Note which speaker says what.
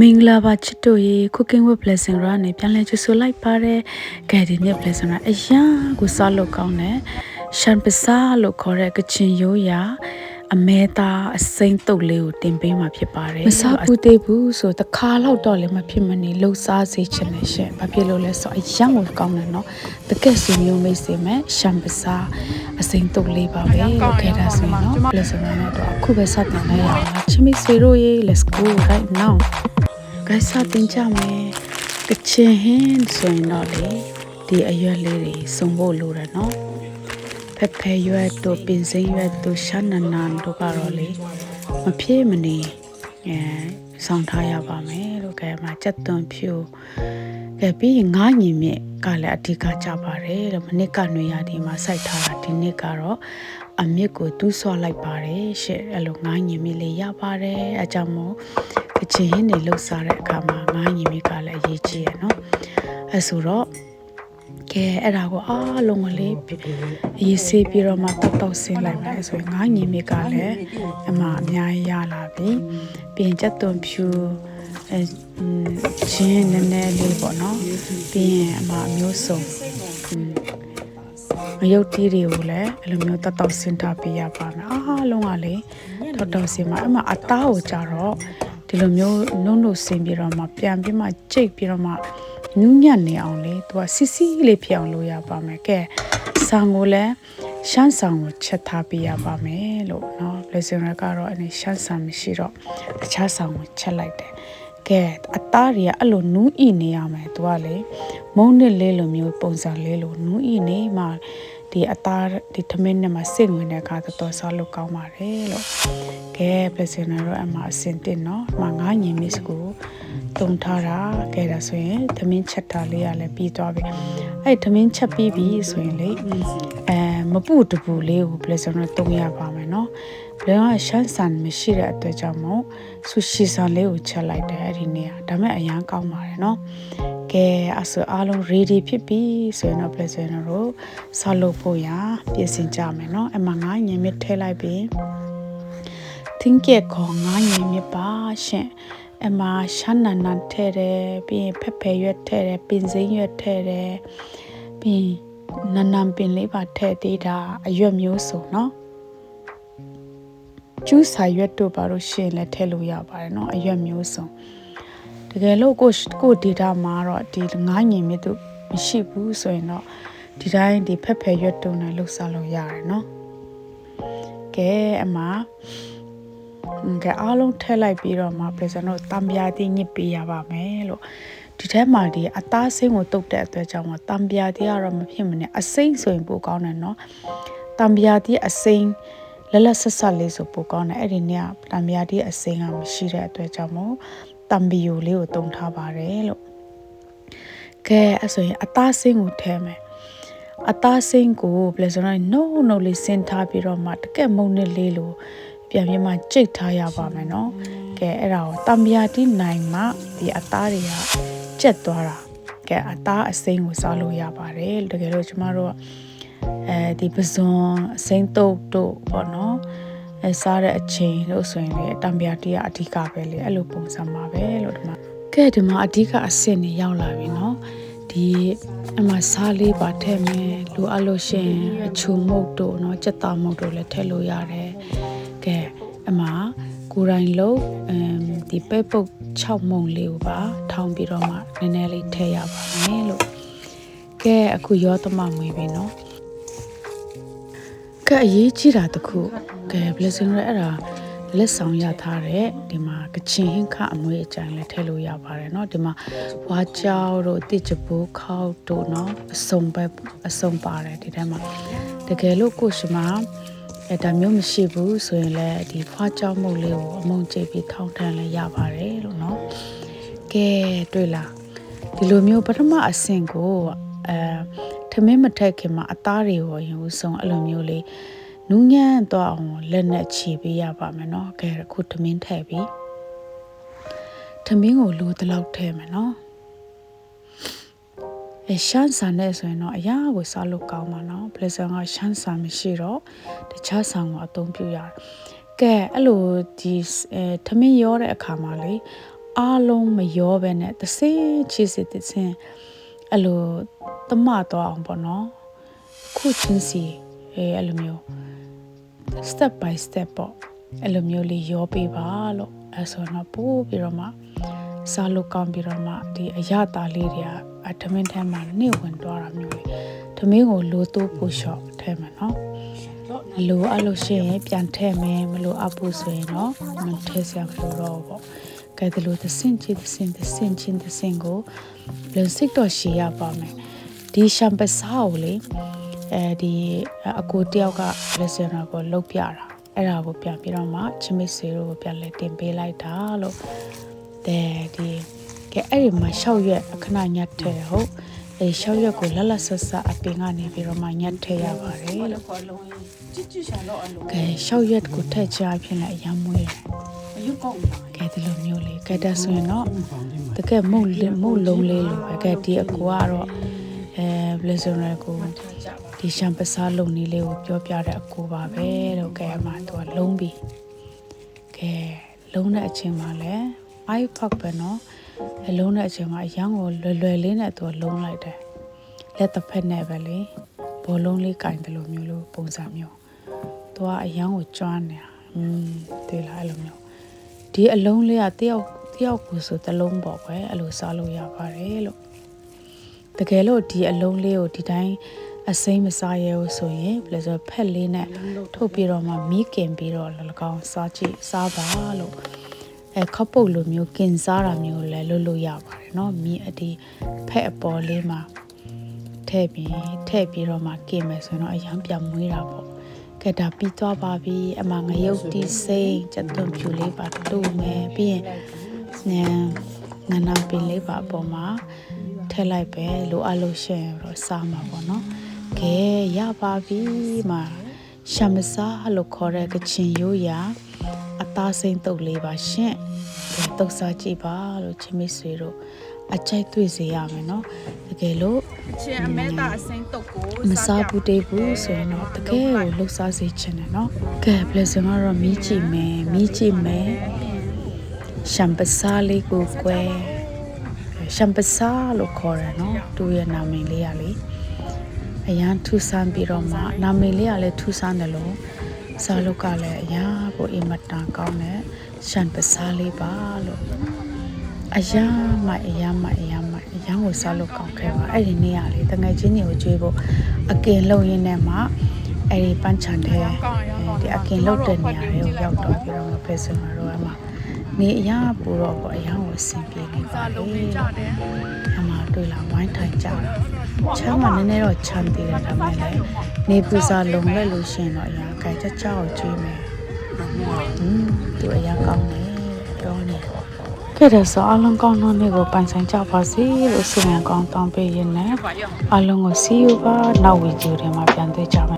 Speaker 1: မင်္ဂလာပါချစ်တို့ရေ cooking with blessing ရနေပြန်လဲကြဆိုလိုက်ပါတယ်ကဲဒီနေ့ blessing ရအရာကိုစားလို့ကောင်းတယ်ရှမ်ပစာလို့ခေါ်တဲ့ကချင်ရိုးရာ အမဲသားအစိမ့်တုပ်လေးကိုတင်ပေးมาဖြစ်ပါတယ်မစားဘူးသေးဘူးဆိုတခါတော့တော့လည်းမဖြစ်မနေလှုပ်စားစေချင်တယ်ရှင်ဘာဖြစ်လို့လဲဆိုအရန်ကိုကောင်းတယ်နော်တကက်စီမျိုးမိတ်စေမဲ့ရှမ်ပစာအစိမ့်တုပ်လေးပါပဲလို့ခဲ့တာဆိုရင်နော် blessing ရနဲ့တော့အခုပဲစတင်လိုက်ရအောင်ချစ်မိတ်ဆွေတို့ရေ let's go right now ဂိုက်စာတင်ကြမယ်ကချင်ဟင်းဆိုရင်တော့လေဒီအရွက်လေးတွေစုံဖို့လိုတယ်နော် ဖက်ဖဲရွက်တို့ပင်စိမ်းရွက်တို့ရှာနနန်တို့ကတော့လေမဖြည့်မနေအဲဆောင်ထားရပါမယ်လို့ကဲမှာကြက်သွန်ဖြူကဲပြီးရင်ငါးညင်မြင့်ကလည်းအဓိကကြပါတယ်လို့မနစ်ကຫນွေရဒီမှာစိုက်ထားတာဒီနှစ်ကတော့အမြစ်ကိုတူးဆွလိုက်ပါတယ်ရှင့်အဲ့လိုငါးညင်မြင့်လေးရပါတယ်အကြောင်းမို့ကချင်ဟင်းတွေလှုပ်ရှားတဲ့အခါမှာငါးညင်မြင့်ကလည်းအရေးကြီးရနော်အဲဆိုတော့ ကဲအဲ့ဒါကိုအားလုံးကလေးရေးဆေးပြီးတော့မှတောက်တောက်ဆင်းလိုက်မယ်ဆိုရင်ငါးညင်မြင့်ကလည်းအမှအများကြီးရလာပြီပြင်ချက်သွန်ဖြူအဲချင်းနည်းနည်းလေးပေါ့နော်ပြီးရင်အမအမျိုးစုံမယုတ်တီးတွေကိုလည်းအဲ့လိုမျိုးတတ်တော့စင်ထားပေးရပါမယ်အားလုံးကလေတော်တော်စင်မှာအမအသားကိုကြတော့ဒီလိုမျိုးနုံနုဆင်ပြီးတော့မှပြန်ပြီးမှကြိတ်ပြီးတော့မှ နူးညံ့နေအောင်လေသူကစစ်စီလေးဖြစ်အောင်လုပ်ရပါမယ်ကဲဆန်ကိုလည်းရှမ်းဆောင်ကိုချက်ထားပေးရပါမယ်လို့เนาะ blessing ရကတော့အနေရှမ်းဆောင်မရှိတော့တခြားဆောင်ကိုချက်လိုက်တယ်ကဲအသားတွေကအဲ့လိုနူးဤနေရမယ်သူကလေမုံနစ်လေးလိုမျိုးပုံစံလေးလိုနူးဤနေမှ ဒီအသားဒီထမင်းနဲ့မှစစ်ဝင်တဲ့အခါတော်တော်စားလို့ကောင်းပါတယ်လို့ကဲ blessing ရတော့အမှအစင်တင်နော်မငါညင်မစ်ကိုတုံထားတာကဲဒါဆိုရင်သမင်းချက်တာလေးကလည်းပြီးသွားပြီအဲ့သမင်းချက်ပြီးပြီဆိုရင်လေအဲမပူတပူလေးကို blessing ရတုံရပါမယ်နော်ဘယ်ကရှမ်းဆန်မရှိတဲ့အတွက်ကြောင့်မို့ဆူရှီဆန်လေးကိုချက်လိုက်တယ်အဲ့ဒီနေရာဒါမဲ့အရန်ကောင်းပါတယ်နော် ကဲအဆအားလုံး ready ဖြစ်ပြီဆိုရင်တော့ pleasure တို့ဆောက်လုပ်ဖို့ရပြင်ဆင်ကြမယ်နော်အမှငါညင်မြစ်ထဲလိုက်ပြီး think ရခေါ်ငါညင်မြစ်ပါရှင်အမရှမ်းနန်နန်ထဲတယ်ပြီးရင်ဖက်ဖယ်ရွက်ထဲတယ်ပင်စိမ်းရွက်ထဲတယ်ပြီးနန်နန်ပင်လေးပါထဲသေးတာအရွက်မျိုးစုံเนาะကျူးစာရွက်တို့ပါလို့ရှင်လည်းထည့်လို့ရပါတယ်เนาะအရွက်မျိုးစုံတ ကယ်လို့ကိုကို data မှာတော့ဒီငါးညင်မြစ်တို့မရှိဘူးဆိုရင်တော့ဒီတိုင်းဒီဖက်ဖယ်ရွက်တုံနဲ့လှုပ်ရှားလို့ရတယ်เนาะကဲအမကဲအားလုံးထည့်လိုက်ပြီးတော့မှ present တို့တံပြာတိညစ်ပေးရပါမယ်လို့ဒီထဲမှာဒီအသားစိမ့်ကိုတုတ်တဲ့အတွက်ကြောင့်တံပြာတိကတော့မဖြစ်မနဲ့အစိမ့်ဆိုရင်ပိုကောင်းတယ်เนาะတံပြာတိအစိမ့်လက်လက်ဆက်ဆက်လေးဆိုပိုကောင်းတယ်အဲ့ဒီနေ့ကတံပြာတိအစိမ့်ကမရှိတဲ့အတွက်ကြောင့်မို့ တံပီယိုလေးကိုတုံထားပါတယ်လို့ကဲအဲ့ဆိုရင်အသားစိမ့်ကိုထဲမယ်အသားစိမ့်ကိုဘယ်လိုဆိုတော့နှုတ်နှုတ်လေးဆင်းထားပြီးတော့မှတကက်မုံနဲ့လေးလို့ပြန်ပြီးမှကြိတ်ထားရပါမယ်နော်ကဲအဲ့ဒါကိုတံပြာတိနိုင်မှဒီအသားတွေကကျက်သွားတာကဲအသားအစိမ်းကိုစားလို့ရပါတယ်တကယ်လို့ကျမတို့အဲဒီပဇွန်အစိမ်းတုပ်တို့ပေါ့နော် အဲစားတဲ့အချိန်လို့ဆိုရင်လေတံပြာတိကအဓိကပဲလေအဲ့လိုပုံစံပါပဲလို့ဒီမှာကဲဒီမှာအဓိကအဆင့်နေရောက်လာပြီနော်ဒီအမစားလေးပါထည့်မယ်လိုအပ်လို့ရှင်အချူမုတ်တို့เนาะစက်သားမုတ်တို့လည်းထည့်လို့ရတယ်ကဲအမကိုယ်တိုင်လုံးအမ်ဒီပဲပုတ်6မုံလေးကိုပါထောင်းပြီးတော့မှနည်းနည်းလေးထည့်ရပါမယ်လို့ကဲအခုရောသမမွေးပြီနော် ကဲအရေးကြီးတာတခုကဲ blessing ရအဲ့ဒါလက်ဆောင်ရထားတဲ့ဒီမှာကချင်ဟင်းခအမွေးအကြိုင်လည်းထည့်လို့ရပါတယ်เนาะဒီမှာဝါကြောက်တို့တိကျပိုးခောက်တို့เนาะအစုံပဲအစုံပါတယ်ဒီထဲမှာတကယ်လို့ကိုရှိမှာအဲဒါမျိုးမရှိဘူးဆိုရင်လည်းဒီဖွားကြောက်မှုလေးကိုအမုံကျိတ်ပြီးထောင်းထန်လည်းရပါတယ်လို့เนาะကဲတွေ့လားဒီလိုမျိုးပထမအဆင့်ကိုအဲထ မင်းမထက်ခင်မှာအသားတွေရောရင်ဦးဆုံးအဲ့လိုမျိုးလေးနူးညံ့သွားအောင်လက်နဲ့ချီပေးရပါမယ်နော်။ကဲအခုထမင်းထည့်ပြီ။ထမင်းကိုလိုသလောက်ထည့်မယ်နော်။အဲရှမ်းဆန်နဲ့ဆိုရင်တော့အရာကိုစားလို့ကောင်းပါနော်။ဘလက်ဆန်ကရှမ်းဆန်မရှိတော့တခြားဆန်ကိုအသုံးပြုရတယ်။ကဲအဲ့လိုဒီအဲထမင်းရောတဲ့အခါမှာလေအားလုံးမရောပဲနဲ့သစင်းချစ်စစ်သစင်း အဲ့လိုတမတော့အောင်ပေါ့နော်ခုချင်းစီအဲအဲ့လိုမျိုး step by step ပေါ့အဲ့လိုမျိုးလေးရောပေးပါလို့အဲ့ဆိုတော့ပို့ပြီးတော့မှစားလို့ကောင်းပြီးတော့မှဒီအရသာလေးတွေကအထမင်းထဲမှာနှိမ့်ဝင်သွားတာမျိုးလေးထမင်းကိုလိုတိုးပို့လျှော့ထဲမှာနော်မလိုအပ်လို့ရှိရင်ပြန်ထည့်မယ်မလိုအပ်ဘူးဆိုရင်တော့မထည့်စရာမလိုတော့ဘူးပေါ့ ကဲဒါလို့သစင်ချစ်သစင်သစင်ချင်းသစင်ကိုလစိတ်တော့ရှည်ရပါမယ်ဒီရှမ်ပစာကိုလေအဲဒီအကိုတယောက်ကလက်စင်တော့ကိုလုတ်ပြတာအဲ့ဒါကိုပြန်ပြီးတော့မှချမစ်ဆွေတို့ကိုပြန်လဲတင်ပေးလိုက်တာလို့တဲ့ဒီကဲအဲ့ဒီမှာရှောက်ရွက်အခဏညတ်ထဲဟုတ်အဲရှောက်ရွက်ကိုလက်လက်ဆက်ဆက်အပင်ကနေပြီးတော့မှညတ်ထဲရပါတယ်လို့
Speaker 2: ခေါ်လုံးချစ်ချစ်ရှာတော့အလုံး
Speaker 1: ကဲရှောက်ရွက်ကိုထည့်ချဖြစ်လိုက်အရမ်းမွေးတယ်
Speaker 2: အယုတ်ကော င်းပါ
Speaker 1: ကဲဒီလိုမျိုးလေးကဲဒါဆိုရင်တော့တကယ်မုတ်လေးမုတ်လုံးလေးလိုပဲကဲဒီအကူကတော့အဲဘလဇွန်ရကိုဒီရှမ်ပစာလုံနေလေးကိုပြောပြတဲ့အကူပါပဲလို့ကဲအမှသူကလုံးပြီးကဲလုံးတဲ့အချိန်မှာလဲအိုက်ဖောက်ပဲနော်အလုံးတဲ့အချိန်မှာအရန်ကိုလွယ်လွယ်လေးနဲ့သူကလုံးလိုက်တယ်လက်တစ်ဖက်နဲ့ပဲလေဘောလုံးလေးကင်တယ်လို့မျိုးလို့ပုံစံမျိုးသူကအရန်ကိုကျွမ်းနေတာอืมတွေ့လားအဲ့လိုမျိုး ဒီအလုံးလေးကတယောက်တယောက်ကိုဆိုတစ်လုံးပေါ့ကွယ်အဲ့လိုစားလို့ရပါတယ်လို့တကယ်လို့ဒီအလုံးလေးကိုဒီတိုင်းအစိမ်းမစားရဲဘူးဆိုရင်ဘယ်လိုဆိုဖက်လေးနဲ့ထုတ်ပြီးတော့မှမီးကင်ပြီးတော့လည်းကောင်းစားကြည့်စားပါလို့အဲခပ်ပုတ်လိုမျိုးကင်စားတာမျိုးလည်းလုပ်လို့ရပါတယ်เนาะမီးအဒီဖက်အပေါ်လေးမှာထည့်ပြီးထည့်ပြီးတော့မှကင်မယ်ဆိုရင်တော့အရန်ပြန်မွေးတာပေါ့ ကဲဒါပြီးသွားပါပြီအမငရုတ်တီစိမ့်ချက်သွန်ဖြူလေးပါတူမယ်ပြီးရင်နန်းငနာပင်လေးပါအပေါ်မှာထည့်လိုက်ပဲလိုအပ်လို့ရှိရင်တော့စားမှာပေါ့နော်ကဲရပါပြီမှာရှမစားလို့ခေါ်တဲ့ကချင်ရိုးရာအသားစိမ့်တုပ်လေးပါရှင့်ကဲတုပ်စားကြည့်ပါလို့ချင်းမိတ်ဆွေတို့ အကြိုက်တွေ့စေရမယ်နော်တကယ်လို့
Speaker 2: ချင်းအမဲတာအစိမ့်တုတ်ကို
Speaker 1: မစားဘူးတေးဘူးဆိုရင်တော့တကယ်ကိုလှုပ်ရှားစေချင်တယ်နော်ကဲ blessing ကတော့မီးကြည့်မယ်မီးကြည့်မယ်ရှမ်ပစာလေးကိုကွယ်ရှမ်ပစာလို့ခေါ်တယ်နော်သူ့ရဲ့နာမည်လေးကလေအရန်ထူဆန်းပြီးတော့မှနာမည်လေးကလည်းထူဆန်းတယ်လို့စားလို့ကလည်းအရန်ကိုအင်မတန်ကောင်းတယ်ရှမ်ပစာလေးပါလို့ အရန်မအရန်မအရန်မအရန်ကိုစားလို့ကောင်းခဲ့ပါအဲ့ဒီနေ့ကလေတငယ်ချင်းတွေကိုကြွေးဖို့အကင်လုံရင်းနဲ့မှအဲ့ဒီပန်းချန်ထဲဒီအကင်လုံတဲ့နေရာတွေကိုရောက်တော့ပြီးတော့ဖက်စင်မှာတော့အမှနေအရာပူတော့ပေါ့အရန်ကိုအဆင်ပြေနေပါ
Speaker 2: စား
Speaker 1: လေ
Speaker 2: လုံးဝင်ကြတယ်
Speaker 1: အမှတွေ့လာဝိုင်းထိုင်ကြတာချမ်းကနည်းနည်းတော့ချမ်းသေးတယ်ဒါပေမဲ့လည်းနေပူစာလုံလက်လို့ရှရင်တော့အရာကြိုက်ကြကြကိုကျွေးမယ်อืมသူအရာကောင်းတယ်ပြောနေ ကဲဒါဆိုအလုံးကောင်းသောနေ့ကိုပိုင်ဆိုင်ကြပါစေလို့ဆုမကောင်းတောင်းပေးရင်းနဲ့
Speaker 2: ဘာရော
Speaker 1: အလုံးကို see you ပါနောက်ဗီဒီယိုတွေမှာပြန်တွေ့ကြမယ်